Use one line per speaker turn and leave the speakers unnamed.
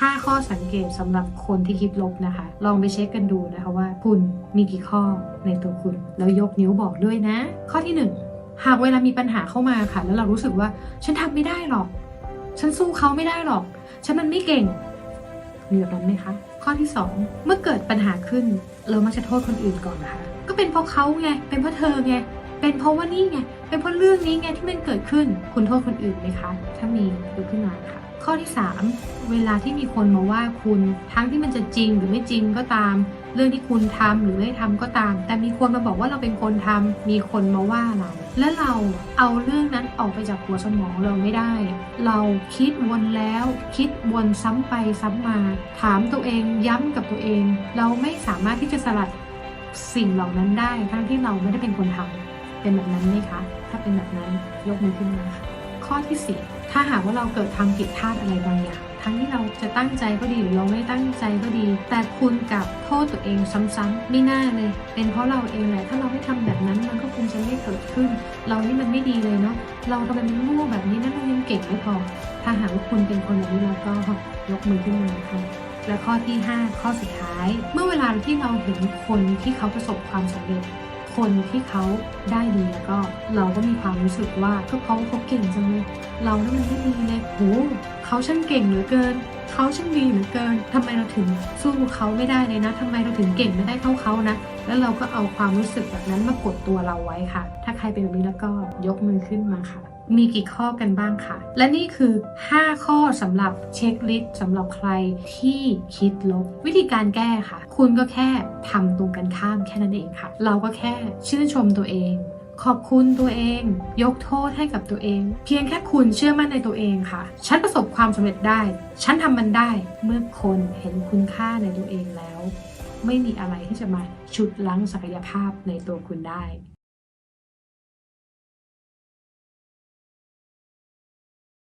5 ข้อสังเกตสำหรับคนที่คิดลบนะคะ ลองไปเช็คกันดูนะคะว่า คุณมีกี่ข้อในตัวคุณ แล้วยกนิ้วบอกด้วยนะ ข้อที่ 1 หากเวลามีปัญหาเข้ามาค่ะ แล้วเรารู้สึกว่าฉันทำไม่ได้หรอก ฉันสู้เขาไม่ได้หรอก ฉันมันไม่เก่งมีแบบนั้นไหมคะ ข้อที่ 2 เมื่อเกิดปัญหาขึ้น เรามักจะโทษคนอื่นก่อนนะคะ ก็เป็นเพราะเขาไง เป็นเพราะเธอไง เป็นเพราะว่านี่ไง เป็นเพราะเรื่องนี้ไงที่มันเกิดขึ้น คุณโทษคนอื่นไหมคะ ถ้ามียกขึ้นมาค่ะ ข้อที่ 3 เวลาที่มีคนมาว่าคุณทั้งที่มันจะจริงหรือไม่จริงก็ตาม เรื่องที่คุณทำหรือไม่ทำก็ตาม แต่มีคนมาบอกว่าเราเป็นคนทำมีคนมาว่าเรา และเราเอาเรื่องนั้นออกไปจากหัวสมองเราไม่ได้ เราคิดวนแล้วคิดวนซ้ำไปซ้ำมา ถามตัวเองย้ำกับตัวเอง เราไม่สามารถที่จะสลัดสิ่งเหล่านั้นได้ทั้งที่เราไม่ได้เป็นคนทำเป็นแบบนั้นไหมคะ ถ้าเป็นแบบนั้นยกมือขึ้นมาค่ะ ข้อที่สี่ถ้าหากว่าเราเกิดทำผิดพลาดอะไรบางอย่างทั้งที่เราจะตั้งใจก็ดีหรือเราไม่ตั้งใจก็ดี แต่คุณกับโทษตัวเองซ้ำๆไม่น่าเลย เป็นเพราะเราเองแหละถ้าเราไม่ทำแบบนั้นมันก็คงจะไม่เกิดขึ้น เรานี่มันไม่ดีเลยเนาะเราทำไมมันโง่แบบนี้นะเรายังเก่งไม่พอ ถ้าหากว่าคุณเป็นคนแบบนี้แล้วก็ยกมือขึ้นมาค่ะและข้อที่ 5 ข้อสุดท้าย เมื่อเวลาที่เราเห็นคนที่เขาประสบความสำเร็จ คนที่เขาได้ดีแล้วก็เราก็มีความรู้สึกว่าก็เขาเขาเก่งจังเลยเรานี่มันไม่ดีเลยโหเขาช่างเก่งเหลือเกินเขาช่างดีเหลือเกินทำไมเราถึงสู้เขาไม่ได้เลยนะทำไมเราถึงเก่งไม่ได้เท่าเขานะ แล้วเราก็เอาความรู้สึกแบบนั้นมากดตัวเราไว้ค่ะ ถ้าใครเป็นแบบนี้แล้วก็ยกมือขึ้นมาค่ะ มีกี่ข้อกันบ้างค่ะ และนี่คือ 5 ข้อสำหรับเช็คลิสต์สำหรับใครที่คิดลบ วิธีการแก้ค่ะ คุณก็แค่ทำตรงกันข้ามแค่นั้นเองค่ะ เราก็แค่ชื่นชมตัวเองขอบคุณตัวเอง ยกโทษให้กับตัวเอง เพียงแค่คุณเชื่อมั่นในตัวเองค่ะ ฉันประสบความสำเร็จได้ ฉันทำมันได้เมื่อคนเห็นคุณค่าในตัวเองแล้ว ไม่มีอะไรที่จะมาฉุดล้งศักยภาพในตัวคุณได้